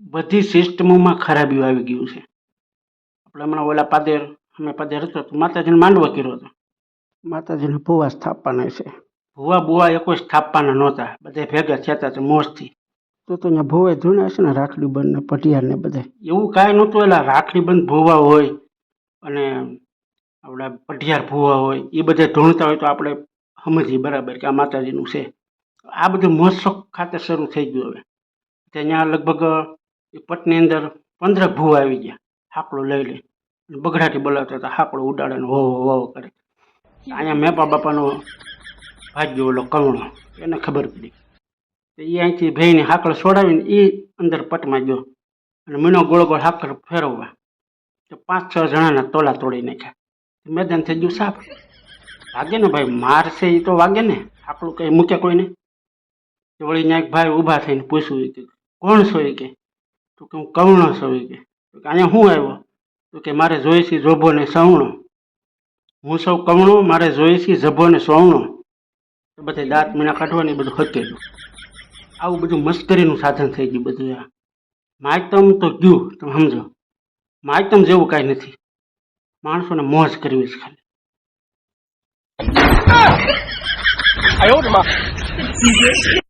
બધી સિસ્ટમોમાં ખરાબીઓ આવી ગયું છે. આપણે હમણાં ઓલા પાદેર, અમે પાદેર હતો તો માતાજીને માંડવો કર્યો હતો. માતાજીને ભૂવા સ્થાપવાના છે. ભૂવા, બુવા એ કોઈ સ્થાપવાના નહોતા. બધા ભેગા થયા હતા મોજથી. તો તો અહીંયા ભૂવે જૂના છે ને, રાખડી બંધ ને પટિયાર ને બધા. એવું કાંઈ નહોતું એટલે રાખડી બંધ ભૂવા હોય અને આપણા પટિયાર ભૂવા હોય, એ બધા ઢોણતા હોય તો આપણે સમજીએ બરાબર કે આ માતાજીનું છે. આ બધું મહોત્સવ ખાતે શરૂ થઈ ગયું હવે. ત્યાં લગભગ એ પટની અંદર પંદર ભૂવા આવી ગયા. હાકડો લઈ લે અને બગડાટી બોલાવતા હતા, હાકડો ઉડાડે હો હો કરે. અહીંયા મેપા બાપાનો ભાગ્યો ઓલો કવણો એને ખબર પડી. એ અહીંથી ભાઈને હાકડ છોડાવીને એ અંદર પટમાં ગયો. અને મીનો ગોળ ગોળ હાકળ ફેરવવા. તો પાંચ છ જણાના તોલા તોડી નાખ્યા. મેદાન થઈ ગયું સાફ. વાગે ને ભાઈ? મારશે એ તો વાગે ને. આપણું કંઈ મૂકે કોઈને વળી ત્યાં ભાઈ ઊભા થઈને પૂછ્યું કે, કોણ છો એ કે? તો કે હું કવણો સવી કે અહીંયા હું આવ્યો? તો કે મારે જોઈશી જોભો ને સવણો. હું સૌ કવણો મારે જોઈશી જભો ને સવણો. તો બધે દાંત મીણા કાઢવાની બધું ખતેલું આવું બધું મશ્કરીનું સાધન થઈ ગયું બધું આ. માયતમ તો ગયું, તમે સમજો. માયતમ જેવું કાંઈ નથી. માણસોને મોજ કરવી છે ખાલી. I.